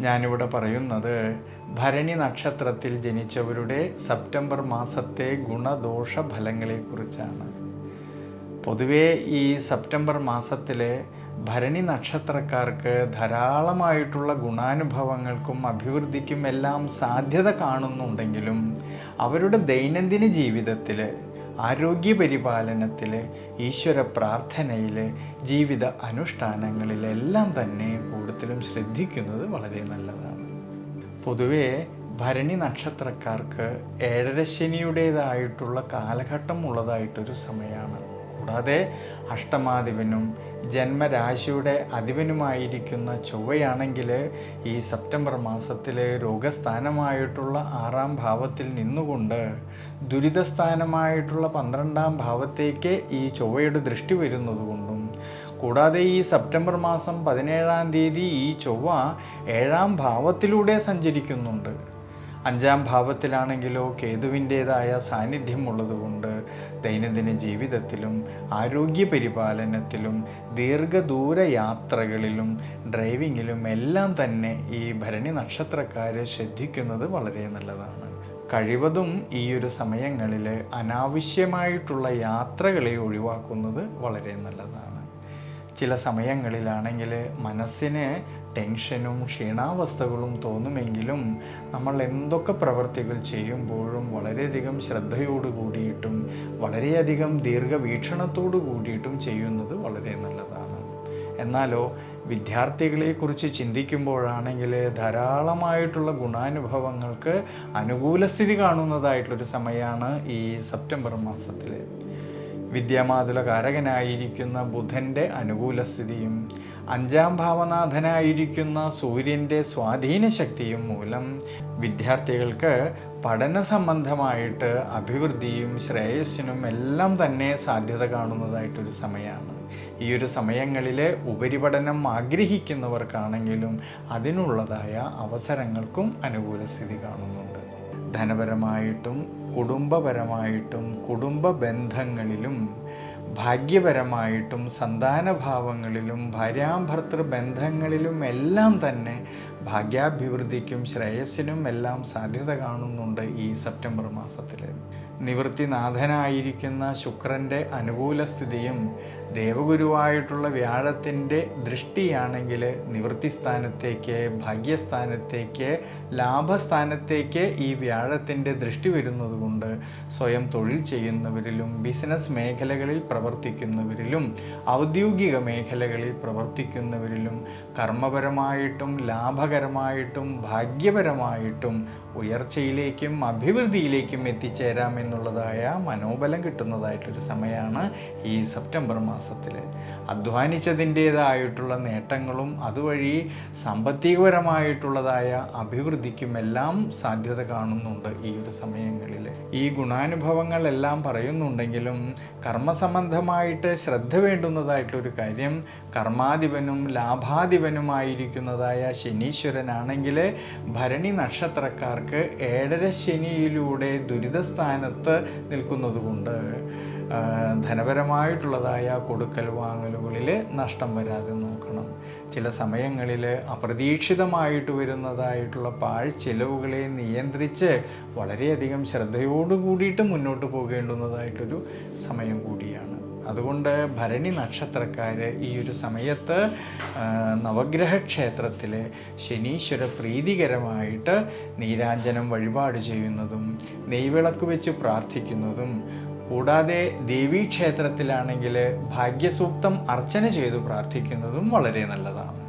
ഞാനിവിടെ പറയുന്നത് ഭരണി നക്ഷത്രത്തിൽ ജനിച്ചവരുടെ സെപ്റ്റംബർ മാസത്തെ ഗുണദോഷ ഫലങ്ങളെക്കുറിച്ചാണ് പൊതുവേ ഈ സെപ്റ്റംബർ മാസത്തിലെ ഭരണി നക്ഷത്രക്കാർക്ക് ധാരാളമായിട്ടുള്ള ഗുണാനുഭവങ്ങൾക്കും അഭിവൃദ്ധിക്കും എല്ലാം സാധ്യത കാണുന്നുണ്ടെങ്കിലും അവരുടെ ദൈനംദിന ജീവിതത്തിൽ ആരോഗ്യ പരിപാലനത്തിൽ ഈശ്വര പ്രാർത്ഥനയിൽ ജീവിത അനുഷ്ഠാനങ്ങളിലെല്ലാം തന്നെ കൂടുതലും ശ്രദ്ധിക്കുന്നത് വളരെ നല്ലതാണ്. പൊതുവേ ഭരണി നക്ഷത്രക്കാർക്ക് ഏഴരശനിയുടേതായിട്ടുള്ള കാലഘട്ടം ഉള്ളതായിട്ടൊരു സമയമാണ്. കൂടാതെ അഷ്ടമാധിപനും ജന്മരാശിയുടെ അധിപനുമായിരിക്കുന്ന ചൊവ്വയാണെങ്കിൽ ഈ സെപ്റ്റംബർ മാസത്തിലെ രോഗസ്ഥാനമായിട്ടുള്ള ആറാം ഭാവത്തിൽ നിന്നുകൊണ്ട് ദുരിതസ്ഥാനമായിട്ടുള്ള പന്ത്രണ്ടാം ഭാവത്തേക്ക് ഈ ചൊവ്വയുടെ ദൃഷ്ടി വരുന്നതുകൊണ്ടും കൂടാതെ ഈ സെപ്റ്റംബർ മാസം പതിനേഴാം തീയതി ഈ ചൊവ്വ ഏഴാം ഭാവത്തിലൂടെ സഞ്ചരിക്കുന്നുണ്ട്. അഞ്ചാം ഭാവത്തിലാണെങ്കിലോ കേതുവിന്റേതായ സാന്നിധ്യം ഉള്ളതുകൊണ്ട് ദൈനംദിന ജീവിതത്തിലും ആരോഗ്യ പരിപാലനത്തിലും ദീർഘദൂര യാത്രകളിലും ഡ്രൈവിങ്ങിലും എല്ലാം തന്നെ ഈ ഭരണി നക്ഷത്രക്കാരെ ശ്രദ്ധിക്കുന്നത് വളരെ നല്ലതാണ്. കഴിവതും ഈ ഒരു സമയങ്ങളിൽ അനാവശ്യമായിട്ടുള്ള യാത്രകളെ ഒഴിവാക്കുന്നത് വളരെ നല്ലതാണ്. ചില സമയങ്ങളിലാണെങ്കിൽ മനസ്സിന് ടെൻഷനും ക്ഷീണാവസ്ഥകളും തോന്നുമെങ്കിലും നമ്മൾ എന്തൊക്കെ പ്രവർത്തികൾ ചെയ്യുമ്പോഴും വളരെയധികം ശ്രദ്ധയോട് കൂടിയിട്ടും വളരെയധികം ദീർഘവീക്ഷണത്തോടു കൂടിയിട്ടും ചെയ്യുന്നത് വളരെ നല്ലതാണ്. എന്നാലോ വിദ്യാർത്ഥികളെക്കുറിച്ച് ചിന്തിക്കുമ്പോഴാണെങ്കിൽ ധാരാളമായിട്ടുള്ള ഗുണാനുഭവങ്ങൾക്ക് അനുകൂല സ്ഥിതി കാണുന്നതായിട്ടുള്ളൊരു സമയമാണ് ഈ സെപ്റ്റംബർ മാസത്തിൽ വിദ്യാമാതുല കാരകനായിരിക്കുന്ന ബുധന്റെ അനുകൂല സ്ഥിതിയും അഞ്ചാം ഭാവനാഥനായിരിക്കുന്ന സൂര്യന്റെ സ്വാധീന ശക്തിയും മൂലം വിദ്യാർത്ഥികൾക്ക് പഠന സംബന്ധമായിട്ട് അഭിവൃദ്ധിയും ശ്രേയസ്സിനും എല്ലാം തന്നെ സാധ്യത കാണുന്നതായിട്ടൊരു സമയമാണ്. ഈ ഒരു സമയങ്ങളിൽ ഉപരിപഠനം ആഗ്രഹിക്കുന്നവർക്കാണെങ്കിലും അതിനുള്ളതായ അവസരങ്ങൾക്കും അനുകൂല സ്ഥിതി കാണുന്നുണ്ട്. ധനപരമായിട്ടും കുടുംബപരമായിട്ടും കുടുംബ ബന്ധങ്ങളിലും ഭാഗ്യപരമായിട്ടും സന്താനഭാവങ്ങളിലും ഭാര്യാഭർത്തൃ ബന്ധങ്ങളിലും എല്ലാം തന്നെ ഭാഗ്യാഭിവൃദ്ധിക്കും ശ്രേയസ്സിനും എല്ലാം സാധ്യത കാണുന്നുണ്ട് ഈ സെപ്റ്റംബർ മാസത്തിൽ നിവൃത്തിനാഥനായിരിക്കുന്ന ശുക്രന്റെ അനുകൂല സ്ഥിതിയും ദേവഗുരുവായിട്ടുള്ള വ്യാഴത്തിന്റെ ദൃഷ്ടിയാണെങ്കിൽ നിവൃത്തി സ്ഥാനത്തേക്ക് ഭാഗ്യസ്ഥാനത്തേക്ക് ലാഭസ്ഥാനത്തേക്ക് ഈ വ്യാഴത്തിന്റെ ദൃഷ്ടി വരുന്നതുകൊണ്ട് സ്വയം തൊഴിൽ ചെയ്യുന്നവരിലും ബിസിനസ് മേഖലകളിൽ പ്രവർത്തിക്കുന്നവരിലും ഔദ്യോഗിക മേഖലകളിൽ പ്രവർത്തിക്കുന്നവരിലും കർമ്മപരമായിട്ടും ലാഭകരമായിട്ടും ഭാഗ്യപരമായിട്ടും ഉയർച്ചയിലേക്കും അഭിവൃദ്ധിയിലേക്കും എത്തിച്ചേരാമെന്നുള്ളതായ മനോബലം കിട്ടുന്നതായിട്ടൊരു സമയമാണ് ഈ സെപ്റ്റംബർ മാസത്തിൽ അധ്വാനിച്ചതിന്റേതായിട്ടുള്ള നേട്ടങ്ങളും അതുവഴി സാമ്പത്തികപരമായിട്ടുള്ളതായ അഭിവൃദ്ധിക്കുമെല്ലാം സാധ്യത കാണുന്നുണ്ട് ഈ ഒരു സമയങ്ങളിൽ ഈ ഗുണാനുഭവങ്ങളെല്ലാം പറയുന്നുണ്ടെങ്കിലും കർമ്മസംബന്ധമായിട്ട് ശ്രദ്ധ വേണ്ടുന്നതായിട്ടൊരു കാര്യം കർമാധിപനും ലാഭാധിപനുമായിരിക്കുന്നതായ ശനീശ്വരനാണെങ്കിൽ ഭരണി നക്ഷത്രക്കാർക്ക് ഏഴര ശനിയിലൂടെ ദുരിതസ്ഥാനത്ത് നിൽക്കുന്നതുകൊണ്ട് ധനപരമായിട്ടുള്ളതായ കൊടുക്കൽ വാങ്ങലുകളിൽ നഷ്ടം വരാതെ നോക്കണം. ചില സമയങ്ങളിൽ അപ്രതീക്ഷിതമായിട്ട് വരുന്നതായിട്ടുള്ള പാഴ് ചിലവുകളെ നിയന്ത്രിച്ച് വളരെയധികം ശ്രദ്ധയോടു കൂടിയിട്ട് മുന്നോട്ട് പോകേണ്ടുന്നതായിട്ടൊരു സമയം കൂടിയാണ്. അതുകൊണ്ട് ഭരണി നക്ഷത്രക്കാർ ഈ ഒരു സമയത്ത് നവഗ്രഹ ക്ഷേത്രത്തിൽ ശനീശ്വര പ്രീതികരമായിട്ട് നീരാഞ്ജനം വഴിപാട് ചെയ്യുന്നതും നെയ്വിളക്ക് വെച്ച് പ്രാർത്ഥിക്കുന്നതും കൂടാതെ ദേവീക്ഷേത്രത്തിലാണെങ്കിൽ ഭാഗ്യസൂക്തം അർച്ചന ചെയ്തു പ്രാർത്ഥിക്കുന്നതും വളരെ നല്ലതാണ്.